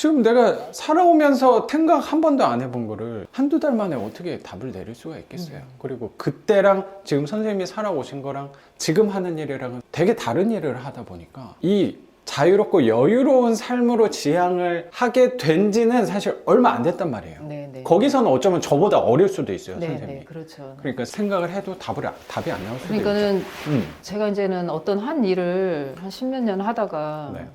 지금 내가 살아오면서 생각 한 번도 안 해본 거를 한두 달 만에 어떻게 답을 내릴 수가 있겠어요. 음. 그리고 그때랑 지금 선생님이 살아오신 거랑 지금 하는 일이랑은 되게 다른 일을 하다 보니까 이 자유롭고 여유로운 삶으로 지향을 하게 된 지는 사실 얼마 안 됐단 말이에요. 네네. 거기서는 어쩌면 저보다 어릴 수도 있어요, 네네 선생님이. 그렇죠. 그러니까 생각을 해도 답을, 안- 답이 안 나올 수도 있죠. 그러니까는 음. 제가 이제는 어떤 한 일을 한 십몇 년 하다가 네.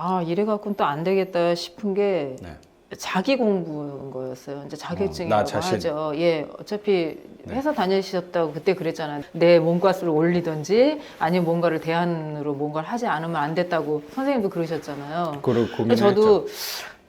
아 이래 갖고는 또 안 되겠다 싶은 게 네. 자기 공부인 거였어요. 이제 어, 나 자격증이라고 자신. 하죠. 예, 어차피 네. 회사 다니셨다고 그때 그랬잖아요. 내 몸값을 올리든지 아니면 뭔가를 대안으로 뭔가를 하지 않으면 안 됐다고 선생님도 그러셨잖아요. 그걸 근데 고민을 저도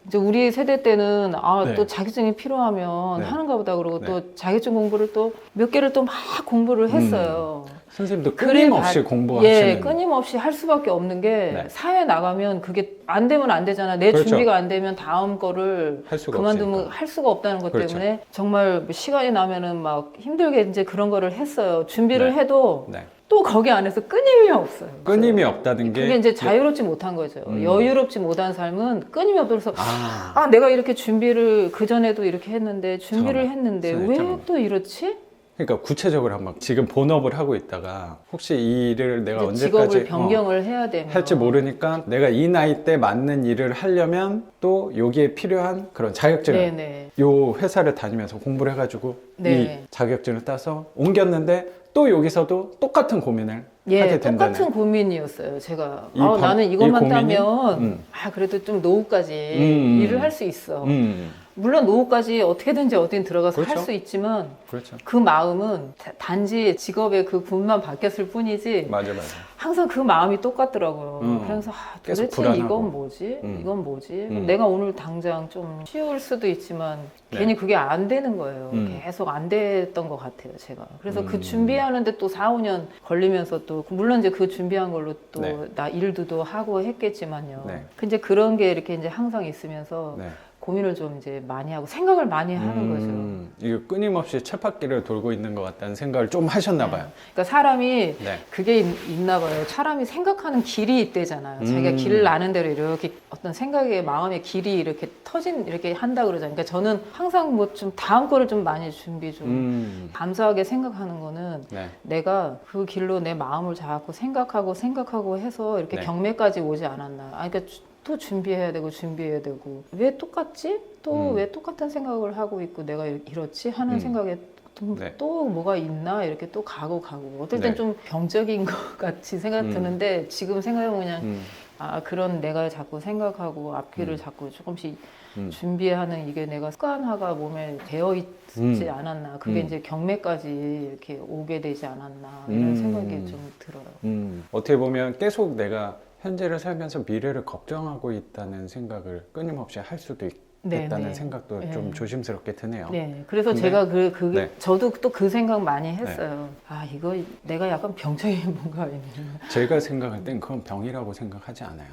이제 우리 세대 때는 아 네. 또 자격증이 필요하면 네. 하는가 보다 그러고 네. 또 자격증 공부를 또 몇 개를 또 막 공부를 했어요. 선생님도 끊임없이 봐- 공부하시는 예, 끊임없이 할 수밖에 없는 게 네. 사회 나가면 그게 안 되면 안 되잖아. 내 그렇죠. 준비가 안 되면 다음 거를 할 수가 그만두면 없으니까. 할 수가 없다는 것 그렇죠. 때문에 정말 뭐 시간이 나면은 막 힘들게 이제 그런 거를 했어요. 준비를 네. 해도 네. 또 거기 안에서 끊임이 없어요. 끊임이 없다는 게 그게 이제 자유롭지 못한 거죠. 음. 여유롭지 못한 삶은 끊임이 없어서 아, 아 내가 이렇게 준비를 그 전에도 이렇게 했는데 준비를 잠깐만. 했는데 왜. 또 이렇지? 그러니까 구체적으로 한번 지금 본업을 하고 있다가 혹시 이 일을 내가 언제까지 직업을 변경을 해야 되면 어, 할지 모르니까 내가 이 나이 때 맞는 일을 하려면 또 여기에 필요한 그런 자격증을 네네. 요 회사를 다니면서 공부를 해가지고 네. 이 자격증을 따서 옮겼는데 또 여기서도 똑같은 고민을 예, 하게 된다는 똑같은 고민이었어요. 제가 이 아, 방- 나는 이 이것만 고민이? 따면 음. 아 그래도 좀 노후까지 음. 일을 할 수 있어. 음, 물론 노후까지 어떻게든지 어딘 들어가서 할 그렇죠. 수 있지만 그렇죠 그 마음은 다- 단지 직업의 그 군만 바뀌었을 뿐이지 맞아 맞아 항상 그 마음이 똑같더라고요. 음. 그래서 아, 도대체. 이건 뭐지? 음. 이건 뭐지? 음. 내가 오늘 당장 좀 쉬울 수도 있지만 네. 괜히 그게 안 되는 거예요. 음. 계속 안 됐던 것 같아요, 제가. 그래서 음. 그 준비하는데 또 4, 5년 걸리면서 또 물론 이제 그 준비한 걸로 또 네. 나 일도 하고 했겠지만요. 네. 근데 그런 게 이렇게 이제 항상 있으면서 네. 고민을 좀 이제 많이 하고 생각을 많이 하는 거죠. 음, 이게 끊임없이 쳇바퀴를 돌고 있는 것 같다는 생각을 좀 하셨나 봐요 그러니까 사람이 네. 그게 있- 있나 봐요. 사람이 생각하는 길이 있대잖아요. 음. 자기가 길을 아는 대로 이렇게 어떤 생각의 마음의 길이 이렇게 터진 이렇게 한다 그러잖아요. 그러니까 저는 항상 뭐 좀 다음 거를 좀 많이 준비 좀 음, 감사하게 생각하는 거는 네. 내가 그 길로 내 마음을 잡고 생각하고 생각하고 해서 이렇게 네. 경매까지 오지 않았나. 아, 그러니까 주- 또 준비해야 되고 준비해야 되고 왜 똑같지? 또 음. 왜 똑같은 생각을 하고 있고 내가 이- 이렇지 하는 음. 생각에 또, 네. 또 뭐가 있나 이렇게 또 가고 가고 어떨 땐 네. 좀 병적인 것 같이 생각 음. 드는데 지금 생각해보면 그냥 음, 아 그런 내가 자꾸 생각하고 앞길을 음. 자꾸 조금씩 음. 준비하는 이게 내가 습관화가 몸에 되어 있지 음. 않았나 그게 음. 이제 경매까지 이렇게 오게 되지 않았나 이런 음. 생각이 좀 들어요. 음, 어떻게 보면 계속 내가 현재를 살면서 미래를 걱정하고 있다는 생각을 끊임없이 할 수도 네, 있다는 네. 생각도 네. 좀 조심스럽게 드네요. 네, 그래서 근데- 제가 그, 그, 네. 저도 또 그 생각 많이 했어요. 아, 이거 내가 약간 병적인 뭔가 있네. 제가 생각할 땐 그건 병이라고 생각하지 않아요.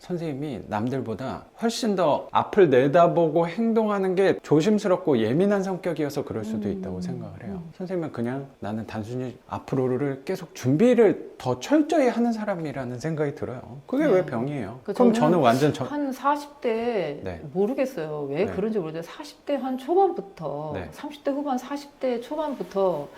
선생님이 남들보다 훨씬 더 앞을 내다보고 행동하는 게 조심스럽고 예민한 성격이어서 그럴 수도 음. 있다고 생각을 해요. 선생님은 그냥 나는 단순히 앞으로를 계속 준비를 더 철저히 하는 사람이라는 생각이 들어요. 그게 네. 왜 병이에요? 그 그럼 저는 완전 저, 한 40대 네. 모르겠어요. 왜 네. 그런지 모르겠어요. 40대 한 초반부터 네. 30대 후반 40대 초반부터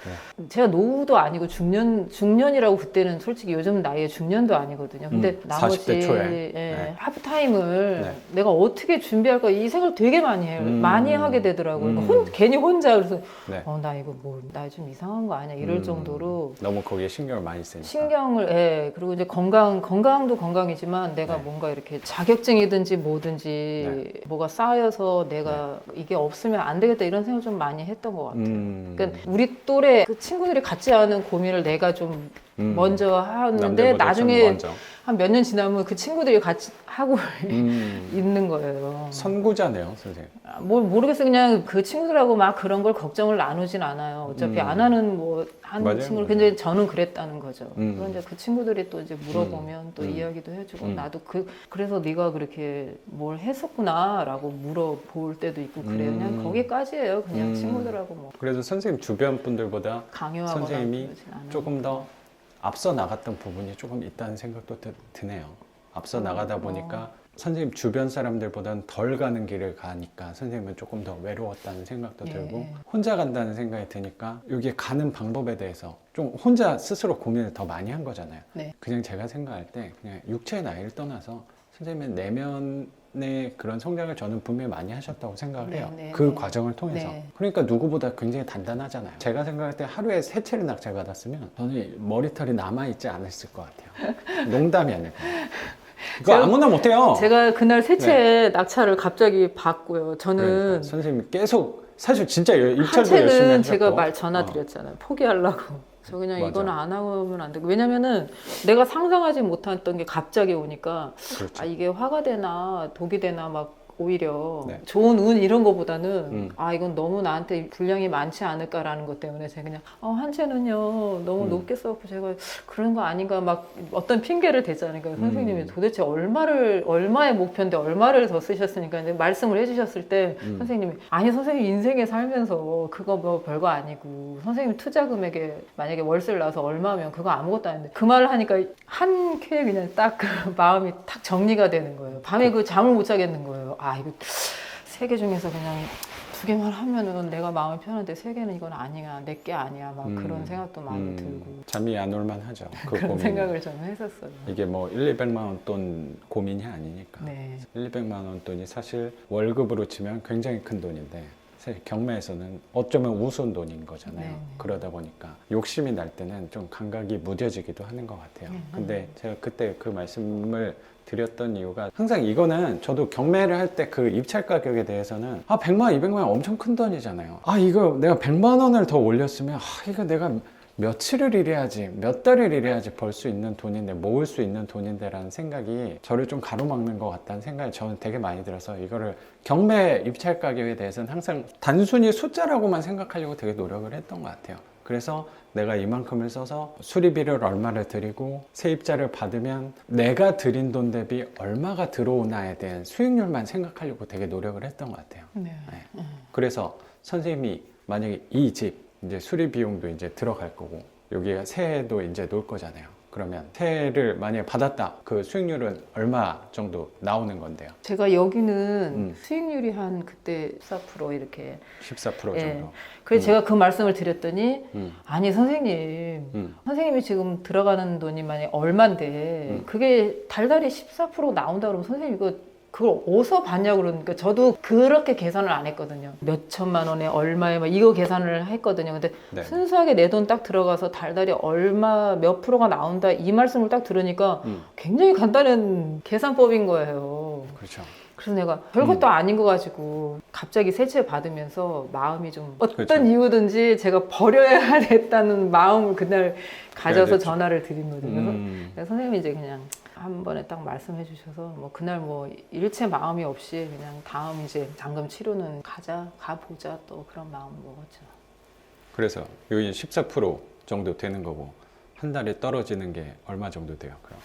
제가 노후도 아니고 중년 중년이라고 그때는 솔직히 요즘 나이에 중년도 아니거든요. 근데 음, 나머지 40대 초에. 예, 네. 하프타임을 네. 내가 어떻게 준비할까 이 생각 되게 많이 해요. 음. 많이 하게 되더라고요. 음. 그러니까 혼, 괜히 혼자 그래서 네. 어 나 이거 뭐 나 좀 이상한 거 아니야 이럴 음, 정도로 너무 거기에 신경을 많이 쓰니까. 신경을 예 그리고 이제 건강 건강도 건강이지만 내가 네. 뭔가 이렇게 자격증이든지 뭐든지 뭐가 쌓여서 내가 이게 없으면 안 되겠다 이런 생각 좀 많이 했던 것 같아요. 음, 그러니까 우리 또래 그 친구들이 갖지 않은 고민을 내가 좀 음. 먼저 하는데 좀 나중에 먼저. 한 몇 년 지나면 그 친구들이 같이 하고 음. 있는 거예요. 선구자네요, 선생님. 아, 뭘 모르겠어요. 그냥 그 친구들하고 막 그런 걸 걱정을 나누진 않아요. 어차피 음. 안 하는 뭐한 맞아요, 친구를. 근데 저는 그랬다는 거죠. 음. 그런데 그 친구들이 또 이제 물어보면 또 음. 이야기도 해주고 음. 나도 그 그래서 네가 그렇게 뭘 했었구나라고 물어볼 때도 있고 그래요. 음. 그냥 거기까지예요. 그냥 음. 친구들하고 뭐 그래서 선생님 주변 분들보다 강요하거나 선생님이 그러진 않아요. 조금 더 앞서 나갔던 부분이 조금 있다는 생각도 드, 드네요. 앞서 어, 나가다 어. 보니까 선생님 주변 사람들보다는 덜 가는 길을 가니까 선생님은 조금 더 외로웠다는 생각도 예, 들고 예. 혼자 간다는 생각이 드니까 여기 가는 방법에 대해서 좀 혼자 스스로 고민을 더 많이 한 거잖아요. 네. 그냥 제가 생각할 때 그냥 육체의 나이를 떠나서 선생님의 내면 의 그런 성장을 저는 분명히 많이 하셨다고 생각을 네, 해요. 네, 그 네. 과정을 통해서. 네. 그러니까 누구보다 굉장히 단단하잖아요. 제가 생각할 때 하루에 세 채를 낙찰 받았으면 저는 머리털이 남아있지 않았을 것 같아요. 농담이 아니고. 그거 제가- 아무나 못해요. 제가 그날 세채 낙찰을 갑자기 받고요. 저는 네. 그러니까 선생님이 계속 사실 진짜 입찰도 열심히 하셨고 제가 말 전화 어. 드렸잖아요. 포기하려고. 저 그냥 맞아. 이거는 안 하면 안 되고 왜냐면은 내가 상상하지 못했던 게 갑자기 오니까 그렇죠. 아 이게 화가 되나 독이 되나 막 오히려 네. 좋은 운 이런 거보다는 음. 아 이건 너무 나한테 분량이 많지 않을까라는 것 때문에 제가 그냥 어, 한 채는요 너무 음. 높게 써갖고 제가 그런 거 아닌가 막 어떤 핑계를 대잖아요. 그러니까 선생님이 음. 도대체 얼마를 얼마의 목표인데 얼마를 더 쓰셨으니까 이제 말씀을 해주셨을 때 음. 선생님이 아니 선생님 인생에 살면서 그거 뭐 별거 아니고 선생님 투자 금액에 만약에 월세를 나와서 얼마면 그거 아무것도 아닌데 그 말을 하니까 한 큐에 그냥 딱 그 마음이 탁 정리가 되는 거예요. 밤에 그 잠을 못 자겠는 거예요. 아 이거 세 개 중에서 그냥 두 개만 하면은 내가 마음이 편한데 세 개는 이건 아니야 내 게 아니야 막 음. 그런 생각도 많이 음, 들고 잠이 안 올만 하죠. 그 그런 고민이. 생각을 저는 했었어요. 이게 뭐 1, 200만 원 돈 고민이 아니니까. 네. 1, 200만 원 돈이 사실 월급으로 치면 굉장히 큰 돈인데 사실 경매에서는 어쩌면 우스운 돈인 거잖아요. 네. 그러다 보니까 욕심이 날 때는 좀 감각이 무뎌지기도 하는 것 같아요. 음, 근데 제가 그때 그 말씀을 드렸던 이유가 항상 이거는 저도 경매를 할 때 그 입찰 가격에 대해서는 아 100만 원, 200만 원 엄청 큰 돈이잖아요. 아 이거 내가 100만 원을 더 올렸으면 아 이거 내가 며칠을 일해야지 몇 달을 일해야지 벌 수 있는 돈인데 모을 수 있는 돈인데라는 생각이 저를 좀 가로막는 것 같다는 생각이 저는 되게 많이 들어서 이거를 경매 입찰 가격에 대해서는 항상 단순히 숫자라고만 생각하려고 되게 노력을 했던 것 같아요. 그래서 내가 이만큼을 써서 수리비를 얼마를 드리고 세입자를 받으면 내가 들인 돈 대비 얼마가 들어오나에 대한 수익률만 생각하려고 되게 노력을 했던 것 같아요. 네. 네. 그래서 선생님이 만약에 이 집 이제 수리 비용도 이제 들어갈 거고 여기가 세도 이제 놓을 거잖아요. 그러면 세를 만약에 받았다. 그 수익률은 얼마 정도 나오는 건데요? 제가 여기는 음. 수익률이 한 그때 14% 이렇게 14% 정도. 예. 그래서 제가 그 말씀을 드렸더니 음, 아니 선생님 음, 선생님이 지금 들어가는 돈이 만약 얼만데 음. 그게 달달이 14% 나온다 그러면 선생님 이거 그걸 어디서 봤냐고 그러니까 저도 그렇게 계산을 안 했거든요. 몇 천만 원에 얼마에 막 이거 계산을 했거든요. 근데 네. 순수하게 내 돈 딱 들어가서 달달이 얼마 몇 프로가 나온다 이 말씀을 딱 들으니까 음, 굉장히 간단한 계산법인 거예요. 그렇죠. 그래서 내가 별것도 아닌 거 가지고 갑자기 세채 받으면서 마음이 좀 어떤 그렇죠. 이유든지 제가 버려야 됐다는 마음을 그날 가져서. 전화를 드린 거든요. 음, 그래서 선생님이 이제 그냥 한 번에 딱 말씀해 주셔서 뭐 그날 뭐 일체 마음이 없이 그냥 다음 이제 잔금 치료는 가자 가보자 또 그런 마음 먹었죠. 그래서 여기 14% 정도 되는 거고 한 달에 떨어지는 게 얼마 정도 돼요? 그럼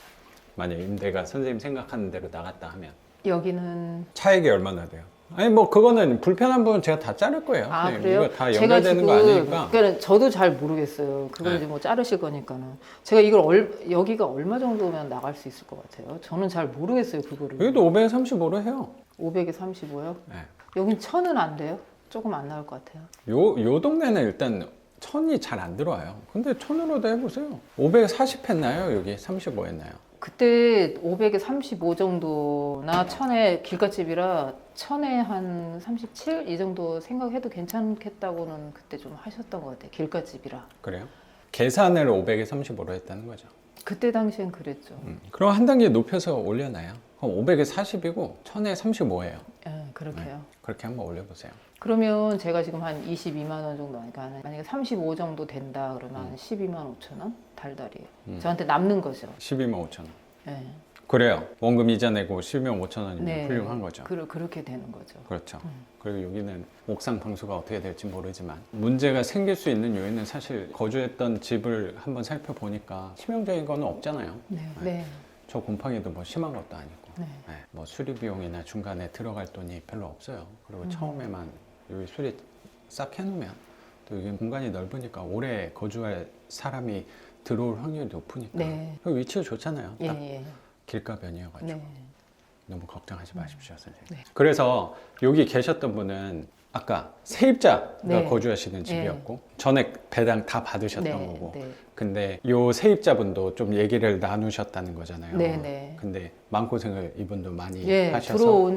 만약 임대가 선생님 생각하는 대로 나갔다 하면 여기는 차액이 얼마나 돼요? 아니 뭐 그거는 불편한 부분 제가 다 자를 거예요. 아 선생님. 그래요? 이거 다 제가 연결되는 거 아니니까. 그러니까 저도 잘 모르겠어요. 그걸 네. 이제 뭐 자르실 거니까는 제가 이걸 얼, 여기가 얼마 정도면 나갈 수 있을 것 같아요. 저는 잘 모르겠어요 그거를. 여기도 535로 해요. 500에 35요? 네. 여긴 천은 안 돼요? 조금 안 나올 것 같아요. 요, 요 동네는 일단 천이 잘 안 들어와요. 근데 천으로도 해보세요. 540 했나요? 여기 35 했나요? 그때 500에 35 정도나 천에 길가집이라 천에 한 37 이 정도 생각해도 괜찮겠다고는 그때 좀 하셨던 것 같아요. 길가집이라. 그래요? 계산을 500에 35로 했다는 거죠. 그때 당시엔 그랬죠. 음. 그럼 한 단계 높여서 올려놔요. 그럼 500에 40이고 1000에 35예요. 예, 그렇게요. 그렇게 한번 올려보세요. 그러면 제가 지금 한 22만 원 정도 하니까 만약에 35 정도 된다 그러면 한 12만 5천 원 달달이에요. 음. 저한테 남는 거죠. 12만 5천 원. 예. 그래요. 원금 이자 내고 12만 5천 원이면 네. 훌륭한 거죠. 그, 그렇게 되는 거죠. 그렇죠. 음. 그리고 여기는 옥상 방수가 어떻게 될지 모르지만 문제가 생길 수 있는 요인은 사실 거주했던 집을 한번 살펴보니까 치명적인 거는 없잖아요. 네. 네. 네. 저 곰팡이도 뭐 심한 것도 아니고 네. 네, 뭐 수리 비용이나 중간에 들어갈 돈이 별로 없어요. 그리고 음. 처음에만 여기 수리 싹 해놓으면 또 여기 공간이 넓으니까 오래 거주할 사람이 들어올 확률이 높으니까 네. 그리고 위치가 좋잖아요. 예, 딱 예. 길가변이어가지고 네. 너무 걱정하지 마십시오, 선생님. 네. 그래서 여기 계셨던 분은 아까 세입자가 네. 거주하시는 집이었고 전액 배당 다 받으셨던 네, 거고 네. 근데 요 세입자분도 좀 얘기를 나누셨다는 거잖아요. 네, 네. 근데 마음고생을 이분도 많이 예, 하셔서 들어온